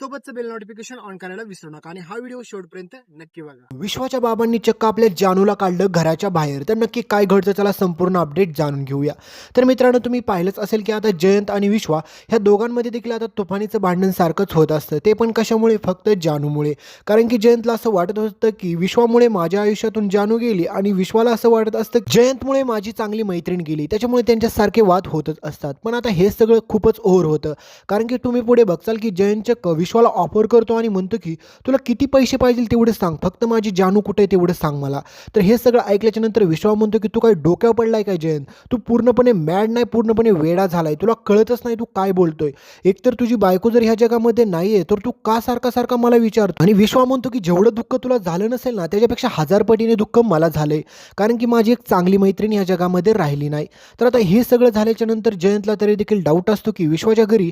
सोबतचं bell notification on करायला विसरू नका आणि हा व्हिडिओ शेवटपर्यंत नक्की बघा. विश्वाच्या बाबांनी चक्क आपल्या जानूला काढलं घराच्या बाहेर. तर नक्की काय घडतं त्याला संपूर्ण अपडेट जाणून घेऊया. तर मित्रांनो तुम्ही पाहिलंच असेल की आता जयंत आणि विश्वा ह्या दोघांमध्ये देखील आता तुफानीचं भांडण सारखंच होत असतं. ते पण कशामुळे? फक्त जानूमुळे. कारण की जयंतला असं वाटत होतं की विश्वामुळे माझ्या आयुष्यातून जानू गेली आणि विश्वाला असं वाटत असतं जयंतमुळे माझी चांगली मैत्रीण गेली. त्याच्यामुळे त्यांच्यासारखे वाद होतच असतात. पण आता हे सगळं खूपच ओव्हर होतं. कारण की तुम्ही पुढे बघचाल की जयंतच्या कवी विश्वाला ऑफर करतो आणि म्हणतो की तुला किती पैसे पाहिजे तेवढे सांग. फक्त माझी जानू कुठे आहे तेवढं सांग मला. तर हे सगळं ऐकल्याच्या नंतर विश्वा म्हणतो की तू काय डोक्यावर पडलाय काय जयंत? तू पूर्णपणे मॅड नाही पूर्णपणे वेडा झालाय. तुला कळतच नाही तू काय बोलतोय. एकतर तुझी बायको जर ह्या जगामध्ये नाही आहे तर तू का सारखा सारखा मला विचारतो आणि विश्वा म्हणतो की जेवढं दुःख तुला झालं नसेल ना त्याच्यापेक्षा हजार पटीने दुःख मला झालंय. कारण की माझी एक चांगली मैत्रीण ह्या जगामध्ये राहिली नाही. तर आता हे सगळं झाल्याच्यानंतर जयंतला तरी देखील डाऊट असतो की विश्वाच्या घरी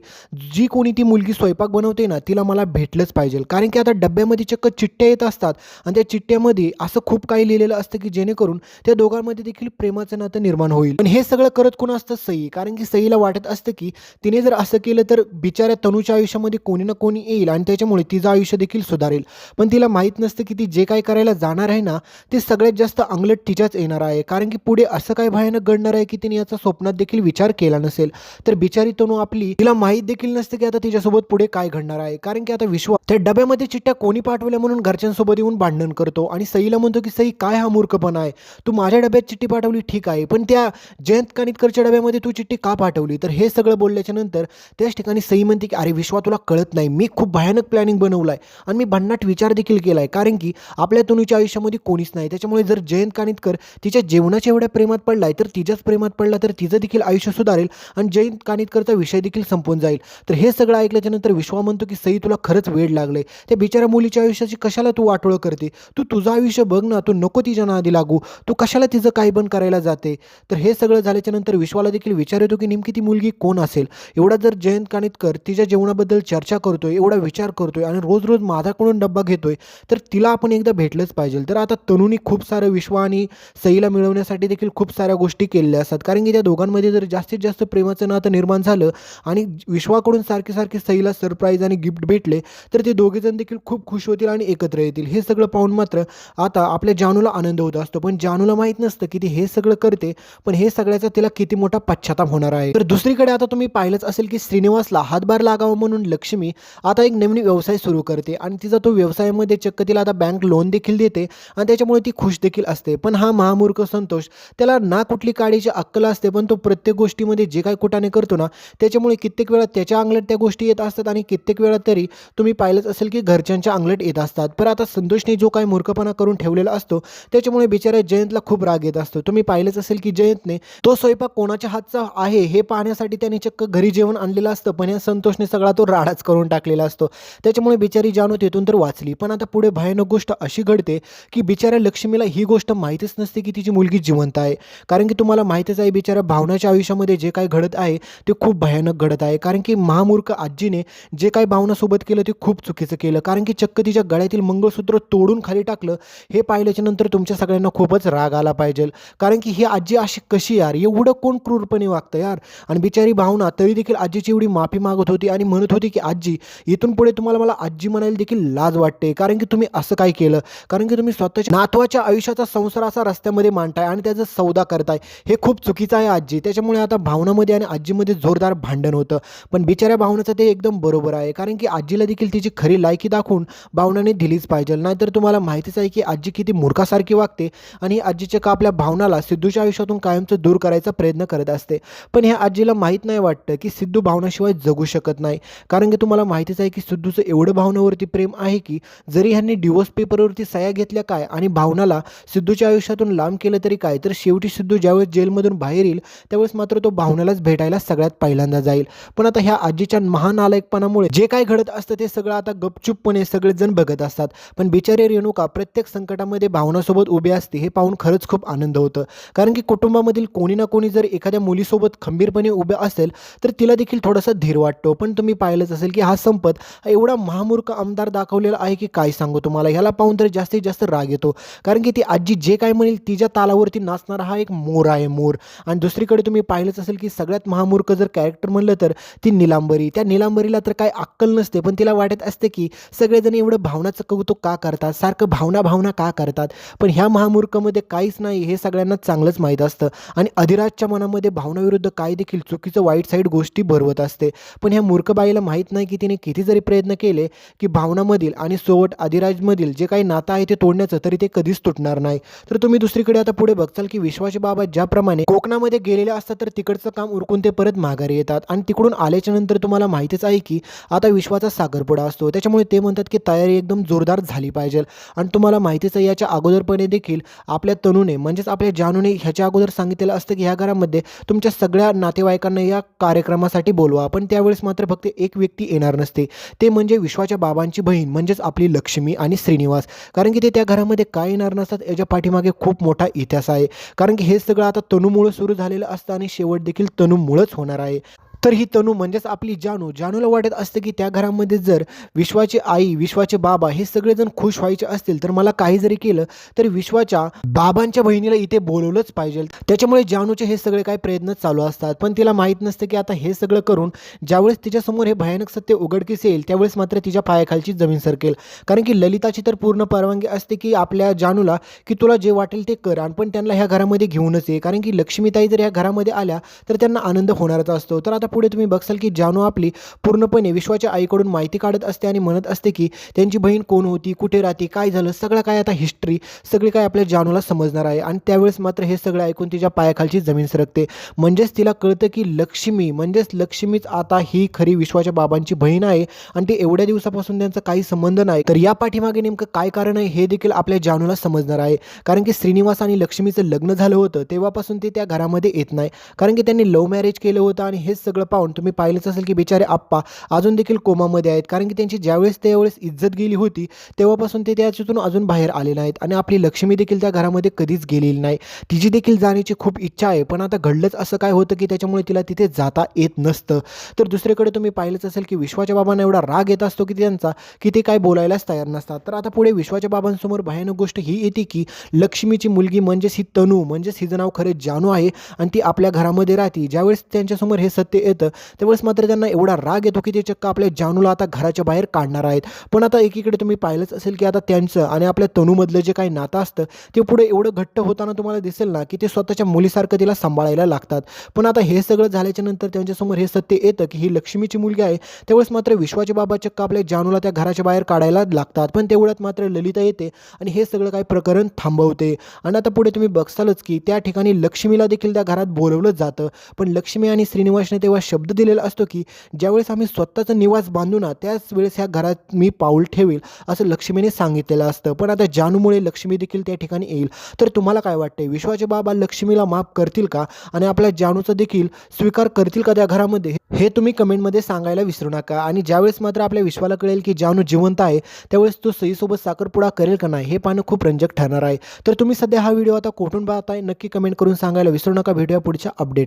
जी कोणी ती मुलगी स्वयंपाक बनवते ना तिला मला भेटलंच पाहिजे. कारण की आता डब्यामध्ये चक्क चिठ्ठ्या येत असतात आणि त्या चिठ्ठ्यामध्ये असं खूप काही लिहिलेलं असतं की जेणेकरून त्या दोघांमध्ये देखील प्रेमाचं नातं निर्माण होईल. पण हे सगळं करत कोण असतं? सई. कारण की सईला वाटत असतं की तिने जर असं केलं तर बिचाऱ्या तनूच्या आयुष्यामध्ये कोणी ना कोणी येईल आणि त्याच्यामुळे तिचं आयुष्य देखील सुधारेल. पण तिला माहीत नसतं की ती जे काय करायला जाणार आहे ना ते सगळ्यात जास्त अंगलट तिच्याच येणार आहे. कारण की पुढे असं काय भयानक घडणार आहे की तिने याचा स्वप्नात देखील विचार केला नसेल? तर बिचारी तनू आपली तिला माहीत देखील नसतं की आता तिच्यासोबत पुढे काय घडणार आहे. कारण की आता विश्वा त्या डब्यामध्ये चिठ्ठ्या कोणी पाठवल्या म्हणून घरच्यांसोबत येऊन भांडण करतो आणि सईला म्हणतो की सई काय हा मूर्खपणा आहे? तू माझ्या डब्यात चिठ्ठी पाठवली ठीक आहे. पण त्या जयंत कानितकरच्या डब्यामध्ये तू चिठ्ठी का पाठवली? तर हे सगळं बोलल्याच्या नंतर त्याच ठिकाणी सई म्हणते की अरे विश्वा तुला कळत नाही. मी खूप भयानक प्लॅनिंग बनवलं आहे आणि मी भन्नाट विचार देखील केला आहे कारण की आपल्या तनुच्या आयुष्यामध्ये कोणीच नाही. त्याच्यामुळे जर जयंत कानितकर तिच्या जेवणाच्या एवढ्या प्रेमात पडलाय तर तिच्याच प्रेमात पडला तर तिचं देखील आयुष्य सुधारेल आणि जयंत कानितकरचा विषय देखील संपून जाईल. तर हे सगळं ऐकल्याच्यानंतर विश्वा म्हणतो की सई तुला खरंच वेळ लागले त्या बिचाऱ्या मुलीच्या आयुष्याची कशाला तू वाटोळं करते? तू तुझं आयुष्य बघ ना तू नको तिच्या नादी लागू. तू कशाला तिचं काही पण करायला जाते? तर हे सगळं झाल्याच्यानंतर विश्वाला देखील विचार येतो की नेमकी ती मुलगी कोण असेल? एवढा जर जयंत कानितकर तिच्या जेवणाबद्दल चर्चा करतोय एवढा विचार करतोय आणि रोज रोज माझ्याकडून डब्बा घेतोय तर तिला आपण एकदा भेटलंच पाहिजे तर आता तनुनी खूप सारं विश्व आणि सईला मिळवण्यासाठी देखील खूप साऱ्या गोष्टी केलेल्या असतात. कारण की त्या दोघांमध्ये जर जास्तीत जास्त प्रेमाचं नातं निर्माण झालं आणि विश्वाकडून सारखे सारखे सईला सरप्राईज आणि गिफ्ट भेटले तर ते दोघेजण देखील खूप खुश होतील आणि एकत्र येतील. हे सगळं पाहून मात्र आता आपल्या जानूला आनंद होत असतो. पण जानूला माहीत नसतं की ती हे सगळं करते पण हे सगळ्याचा तिला किती मोठा पश्चाताप होणार आहे. तर दुसरीकडे आता तुम्ही पाहिलंच असेल की श्रीनिवासला हातभार लागावा म्हणून लक्ष्मी आता एक नवीन व्यवसाय सुरू करते आणि तिचा तो व्यवसायामध्ये चक्क तिला आता बँक लोन देखील देते आणि त्याच्यामुळे ती खुश देखील असते. पण हा महामूर्ख संतोष त्याला ना कुठली काडीची अक्कल असते पण तो प्रत्येक गोष्टीमध्ये जे काय कुटाने करतो ना त्याच्यामुळे कित्येक वेळा त्याच्या अंगलट त्या गोष्टी येत असतात आणि कित्येक वेळा तरी तुम्ही पाहिलंच असेल की घरच्यांच्या अंगलट येत असतात. पण आता संतोषने जो काही मूर्खपणा करून ठेवलेला असतो त्याच्यामुळे बिचाऱ्या जयंतला खूप राग येत असतो. तुम्ही पाहिलंच असेल की जयंतने तो स्वयंपाक कोणाच्या हातचा आहे हे पाहण्यासाठी त्याने चक्क घरी जेवण आणलेलं असतं पण या संतोषने सगळा तो राडाच करून टाकलेला असतो. त्याच्यामुळे बिचारी जानू तिथून तर वाचली. पण आता पुढे भयानक गोष्ट अशी घडते की बिचाऱ्या लक्ष्मीला ही गोष्ट माहीतच नसते की तिची मुलगी जिवंत आहे. कारण की तुम्हाला माहीतच आहे बिचाऱ्या भावनाच्या आयुष्यामध्ये जे काही घडत आहे ते खूप भयानक घडत आहे. कारण की महामूर्ख आजीने जे काही भावनासोबत केलं ते खूप चुकीचं केलं. कारण की चक्क तिच्या गळ्यातील मंगळसूत्र तोडून खाली टाकलं हे पाहिल्याच्या नंतर तुमच्या सगळ्यांना खूपच राग आला पाहिजे. कारण की ही आजी अशी कशी यार? एवढं कोण क्रूरपणे वागतं यार? आणि बिचारी भावना तरी देखील आजीची एवढी माफी मागत होती आणि म्हणत होती की आजी इथून पुढे तुम्हाला मला आजी म्हणायला देखील लाज वाटते. कारण की तुम्ही असं काय केलं? कारण की तुम्ही स्वतःच्या नातवाच्या आयुष्याचा संसार असा रस्त्यामध्ये मांडताय आणि त्याचा सौदा करताय. हे खूप चुकीचं आहे आजी. त्याच्यामुळे आता भावनामध्ये आणि आजीमध्ये जोरदार भांडण होतं. पण बिचाऱ्या भावनाचं ते एकदम बरोबर आहे. कारण कारण की आजीला देखील तिची खरी लायकी दाखवून भावनाने दिलीच पाहिजे. नाहीतर तुम्हाला माहितीच आहे की आजी किती मूर्खासारखी वागते आणि आजीच्या का आपल्या भावनाला सिद्धूच्या आयुष्यातून कायमचं दूर करायचा प्रयत्न करत असते. पण ह्या आजीला माहीत नाही वाटतं की सिद्धू भावनाशिवाय जगू शकत नाही. कारण की तुम्हाला माहितीच आहे की सिद्धूचं एवढं भावनावरती प्रेम आहे की जरी ह्यांनी डिवोर्स पेपरवरती सह्या घेतल्या काय आणि भावनाला सिद्धूच्या आयुष्यातून लांब केलं तरी काय तर शेवटी सिद्धू ज्यावेळेस जेलमधून बाहेर येईल त्यावेळेस मात्र तो भावनालाच भेटायला सगळ्यात पहिल्यांदा जाईल. पण आता ह्या आजीच्या महानालायकपणामुळे जे काय घडत असतं ते सगळं आता गपचूपपणे सगळेजण बघत असतात. पण बिचारे रेणुका प्रत्येक संकटामध्ये भावनासोबत उभी असते हे पाहून खरंच खूप आनंद होतं. कारण की कुटुंबामधील कोणी ना कोणी जर एखाद्या मुलीसोबत खंबीरपणे उभे असेल तर तिला देखील थोडासा धीर वाटतो. पण तुम्ही पाहिलंच असेल की हा संपत एवढा महामूर्ख आमदार दाखवलेला आहे की काय सांगू तुम्हाला? ह्याला पाहून तर जास्तीत जास्त राग येतो. कारण की ती आजी जे काय म्हणेल तिच्या तालावरती नाचणारा हा एक मोर आहे मोर. आणि दुसरीकडे तुम्ही पाहिलंच असेल की सगळ्यात महामूर्ख जर कॅरेक्टर म्हणलं तर ती निलांबरी. त्या निलांबरीला तर काय अक्कल नसते पण तिला वाटत असते की सगळेजण एवढं भावनाचं कौतुक का करतात? सारखं भावना भावना का करतात? पण ह्या महामूर्खमध्ये काहीच नाही हे सगळ्यांना चांगलंच माहीत असतं. आणि अधिराजच्या मनामध्ये भावनाविरुद्ध काय देखील चुकीचं वाईट साईड गोष्टी भरवत असते. पण ह्या मूर्ख बाईला माहीत नाही की तिने किती जरी प्रयत्न केले की भावनामधील आणि सोवट अधिराजमधील जे काही नातं आहे ते तोडण्याचं तरी ते कधीच तुटणार नाही. तर तुम्ही दुसरीकडे आता पुढे बघताल की विश्वाची बाबा ज्याप्रमाणे कोकणामध्ये गेलेले असतात तर तिकडचं काम उरकून ते परत माघारी येतात. आणि तिकडून आल्याच्यानंतर तुम्हाला माहितीच आहे की आता विश्वाचा सागरपुडा असतो. त्याच्यामुळे ते म्हणतात की तयारी एकदम जोरदार झाली पाहिजे. आणि तुम्हाला माहितीच आहे याच्या अगोदरपणे देखील आपल्या तनूने म्हणजेच आपल्या जानूने ह्याच्या अगोदर सांगितलेलं असतं की ह्या घरामध्ये तुमच्या सगळ्या नातेवाईकांना या कार्यक्रमासाठी बोलवा. पण त्यावेळेस मात्र फक्त एक व्यक्ती येणार नसते. ते म्हणजे विश्वाच्या बाबांची बहीण म्हणजेच आपली लक्ष्मी आणि श्रीनिवास. कारण की ते त्या घरामध्ये काय येणार नसतात याच्या पाठीमागे खूप मोठा इतिहास आहे. कारण की हे सगळं आता तनूमुळं सुरू झालेलं असतं आणि शेवट देखील तनूमुळंच होणार आहे. तर ही तनू म्हणजेच आपली जानू. जानूला वाटत असतं की त्या घरामध्ये जर विश्वाची आई विश्वाचे बाबा हे सगळेजण खुश व्हायचे असतील तर मला काही जरी केलं तर विश्वाच्या बाबांच्या बहिणीला इथे बोलवलंच पाहिजे. त्याच्यामुळे जानूचे हे सगळे काही प्रयत्न चालू असतात. पण तिला माहीत नसतं की आता हे सगळं करून ज्यावेळेस तिच्यासमोर हे भयानक सत्य उघडकीस येईल त्यावेळेस मात्र तिच्या पायाखालची जमीन सरकेल. कारण की ललिताची तर पूर्ण परवानगी असते की आपल्या जानूला की तुला जे वाटेल ते कर. आणि पण त्यांना ह्या घरामध्ये घेऊनच ये. कारण की लक्ष्मीताई जर ह्या घरामध्ये आल्या तर त्यांना आनंद होणारच असतो. तर आता पुढे तुम्ही बघसाल की जानू आपली पूर्णपणे विश्वाच्या आईकडून माहिती काढत असते आणि म्हणत असते की त्यांची बहीण कोण होती कुठे राहते काय झालं सगळं काय आता हिस्ट्री सगळी काय आपल्या जानूला समजणार आहे. आणि त्यावेळेस मात्र हे सगळं ऐकून तिच्या पायाखालची जमीन सरकते. म्हणजेच तिला कळतं की लक्ष्मी म्हणजेच लक्ष्मीच आता ही खरी विश्वाच्या बाबांची बहीण आहे आणि ती एवढ्या दिवसापासून त्यांचा काही संबंध नाही. तर या पाठीमागे नेमकं काय कारण आहे हे देखील आपल्या जानूला समजणार आहे. कारण की श्रीनिवास आणि लक्ष्मीचं लग्न झालं होतं तेव्हापासून ते त्या घरामध्ये येत नाही. कारण की त्यांनी लव्ह मॅरेज केलं होतं आणि हेच सगळं पाहून तुम्ही पाहिलंच असेल की बिचारे आप्पा अजून देखील कोमामध्ये आहेत. कारण की त्यांची ज्यावेळेस त्यावेळेस इज्जत गेली होती तेव्हापासून ते त्याच्यातून अजून बाहेर आले नाहीत आणि आपली लक्ष्मी देखील त्या घरामध्ये कधीच गेलेली नाही. तिची देखील जाण्याची खूप इच्छा आहे. पण आता घडलंच असं काय होतं की त्याच्यामुळे तिला तिथे जाता येत नसतं. तर दुसरीकडे तुम्ही पाहिलंच असेल की विश्वाच्या बाबांना एवढा राग येत असतो की त्यांचा की ते काय बोलायलाच तयार नसतात. तर आता पुढे विश्वाच्या बाबांसमोर भयानक गोष्ट ही येते की लक्ष्मीची मुलगी म्हणजेच ही तनू म्हणजेच हिचं नाव खरं जानू आहे. आणि ती आपल्या घरामध्ये राहते. ज्यावेळेस त्यांच्यासमोर हे सत्य येतं. त्यावेळेस मात्र त्यांना एवढा राग येतो की ते चक्क आपल्या जानूला आता घराच्या बाहेर काढणार आहेत. पण आता एकीकडे तुम्ही पाहिलंच असेल की आता त्यांचं आणि आपल्या तनूमधलं जे काही नातं असतं ते पुढे एवढं घट्ट होताना तुम्हाला दिसेल ना की ते स्वतःच्या मुलीसारखं तिला सांभाळायला लागतात. पण आता हे सगळं झाल्याच्यानंतर त्यांच्यासमोर हे सत्य येतं की ही लक्ष्मीची मुलगी आहे. त्यावेळेस मात्र विश्वाचे बाबा चक्क आपल्या जानूला त्या घराच्या बाहेर काढायला लागतात. पण तेवढ्यात मात्र ललिता येते आणि हे सगळं काही प्रकरण थांबवते. आणि आता पुढे तुम्ही बघसालच की त्या ठिकाणी लक्ष्मीला देखील त्या घरात बोलवलं जातं. पण लक्ष्मी आणि श्रीनिवासने तेव्हा शब्द दिलेला असतो की ज्यावेळेस आम्ही स्वतःचा निवास बांधू ना त्याच वेळेस ह्या घरात मी पाऊल ठेवेल असं लक्ष्मीने सांगितलेलं असतं. पण आता जानूमुळे लक्ष्मी देखील त्या ठिकाणी येईल तर तुम्हाला काय वाटते विश्वाचे बाबा लक्ष्मीला माफ करतील का? आणि आपल्या जानूचा देखील स्वीकार करतील का त्या घरामध्ये? हे तुम्ही कमेंटमध्ये सांगायला विसरू नका. आणि ज्यावेळेस मात्र आपल्या विश्वाला कळेल की जानू जिवंत आहे त्यावेळेस तो सईसोबत साखरपुडा करेल का नाही हे पाहणं खूप रंजक ठरणार आहे. तर तुम्ही सध्या हा व्हिडिओ आता कुठून पाहताय? नक्की कमेंट करून सांगायला विसरू नका. भेटूया पुढच्या अपडेट